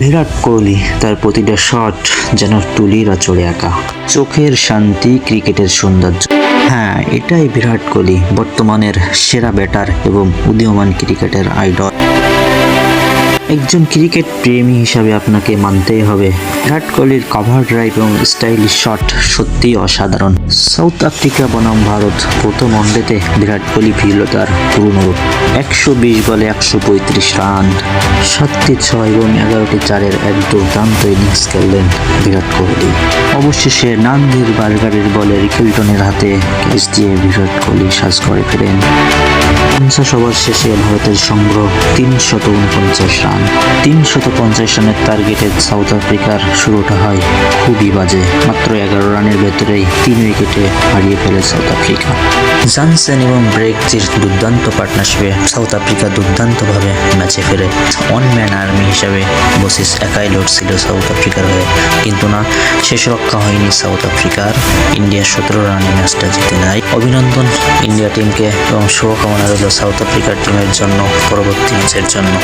বিরাট কোহলি তার প্রতিটা শট যেন তুলির চড়ে আঁকা। চোখের শান্তি, ক্রিকেটের সৌন্দর্য। হ্যাঁ এটাই বিরাট কোহলি, বর্তমানের সেরা ব্যাটার এবং উদীয়মান ক্রিকেটের আইডল একজন ক্রিকেট প্রেমী হিসাবে আপনাকে মানতেই হবে। বিরাট কোহলির কভার ড্রাইভ এবং স্টাইলিশ শট সত্যিই অসাধারণ। সাউথ আফ্রিকা বনাম ভারত, প্রথম ওয়ানডেতে বিরাট কোহলি ফিরল তার পুরনো রূপ। একশো বিশ বলে একশো পঁয়ত্রিশ রান, সাতটি ছয় এবং এগারোটি চারের এক দুর্দান্ত ইনিংস খেললেন বিরাট কোহলি। অবশেষে নান্দির বার্গারের বলে রিকেলটনের হাতে ক্যাচ দিয়ে বিরাট কোহলি সাজ করে ফেলেন পঞ্চাশ ওভার শেষে ভারতের সংগ্রহ তিনশত উনপঞ্চাশ রান। তিনশত পঞ্চাশ রানের টার্গেটে সাউথ আফ্রিকার শুরুটা হয় খুবই বাজে। মাত্র এগারো রানের ভেতরেই তিন উইকেটে হারিয়ে ফেলে সাউথ আফ্রিকা জানসেন এবং ব্রেকজির দুর্দান্ত পার্টনারশিপে সাউথ আফ্রিকা দুর্দান্তভাবে ম্যাচে ফেরে। ওয়ান ম্যান আর্মি হিসাবে বসিস একাই লড়ছিল সাউথ আফ্রিকার হয়ে। কিন্তু না, শেষ রক্ষা হয়নি সাউথ আফ্রিকার ইন্ডিয়া সতেরো রানে ম্যাচটা জিতে নেয়। অভিনন্দন ইন্ডিয়া টিমকে এবং শুভকামনা রইল সাউথ আফ্রিকার টিমের জন্য পরবর্তী ম্যাচের জন্য।